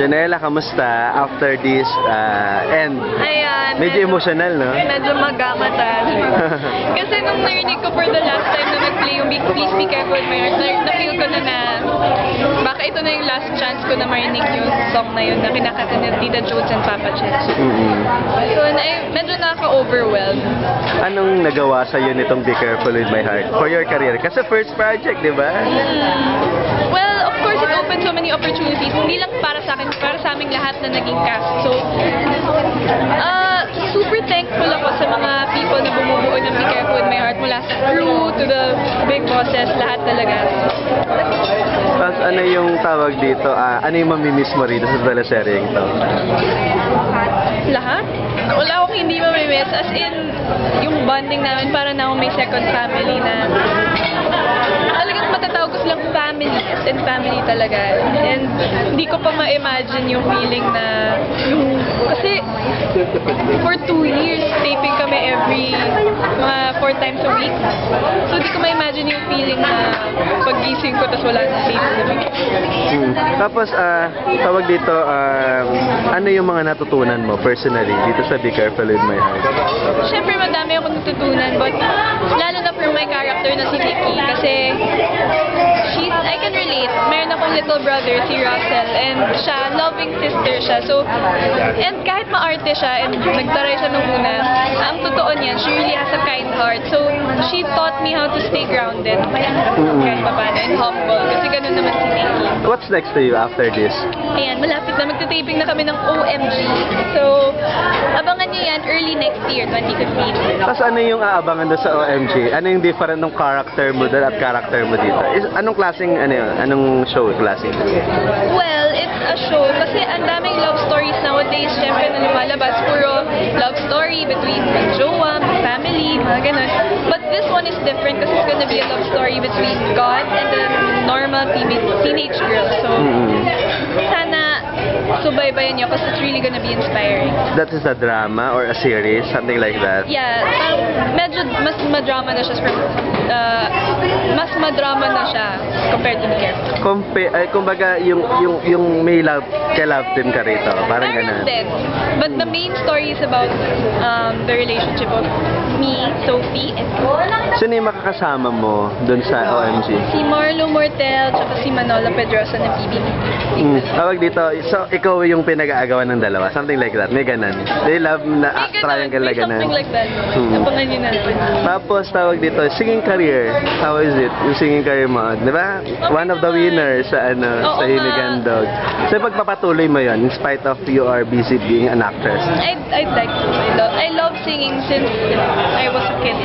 Janela, kamusta after this uh, end? Ayan. Medyo emotional, no? Medyo magamatan. Kasi nung narinig ko for the last time na nag-play yung Be- Please Be Careful My Heart, na- na-feel ko na na baka ito na yung last chance ko na marinig yung song na yun na kinakanta ni Tita Jones and Papa Chess. Mm-mm. So, na, medyo nakaka-overwhelmed. Anong nagawa sa iyo nitong Be Careful with My Heart for your career? Kasi first project, di ba? Well, course, it opened so many opportunities. Hindi lang para sa akin, para sa aming lahat na naging cast. So, uh, super thankful ako sa mga people na bumubuo ng Be Careful with My Heart mula sa crew to the big bosses, lahat talaga. Tapos ano yung tawag dito? ah, ano yung mamimiss mo rito sa teleseryeng to? Lahat? Wala akong hindi mamimiss. As in, yung bonding namin, para na akong may second family na family in family talaga. And hindi ko pa ma-imagine yung feeling na yung, kasi for two years, taping kami every mga four times a week. So hindi ko ma-imagine yung feeling na paggising ko tapos wala na bigay. Hmm. Tapos, ah, tawag dito, um, ano yung mga natutunan mo personally dito sa Be Careful with My Heart? Siyempre, madami akong natutunan, but my character na si Vicky, kasi she's, I can relate. Meron akong little brother, si Russell, and siya, loving sister siya. So, and kahit maarte siya, and nagtaray siya nung una, ang totoo niyan, she really has a kind heart. So, she taught me how to stay grounded, kahit pa paano, and humble, kasi ganun naman si Vicky. What's next to you after this? Ayan, malapit na magtitaping na kami ng OMG. So, abangan niyo yan early next year, 2015. Tapos ano yung aabangan doon sa OMG? Ano yung different ng character mo doon at character mo dito? Is, anong klaseng, ano yun? Anong show klaseng? Well, it's a show kasi ang daming love stories nowadays. Siyempre na lumalabas, puro love story between mag-jowa, mag-family, mga ganun. But this one is different kasi it's gonna be a love story between God and the normal teenage, girl. So, Mm-mm. sana subaybayan niyo kasi it's really gonna be inspiring. That is a drama or a series, something like that? Yeah, parang medyo mas madrama na siya from, uh, mas madrama na siya compared to Be Careful. Compa- ay, kumbaga, yung, yung, yung may love, kay love team ka rito. Parang ganun. din. But the main story is about um, the relationship of me, Sophie, and Sino yung makakasama mo doon sa OMG? si Marlo Mortel, tsaka si Manolo Pedrosa ng PBB. Mm. Tawag dito, so ikaw yung pinag-aagawan ng dalawa, something like that. May ganun. They love na ah, May ganun, triangle na may ganun. something like that. Hmm. Abangan niyo na. Tapos tawag dito, singing career. How is it? Yung singing career mo, di ba? One of the winners sa ano, Oo sa nga. Hinigan Dog. So pagpapatuloy mo yon in spite of you are busy being an actress. I'd, I'd like to. I love, I love singing since I was a kid.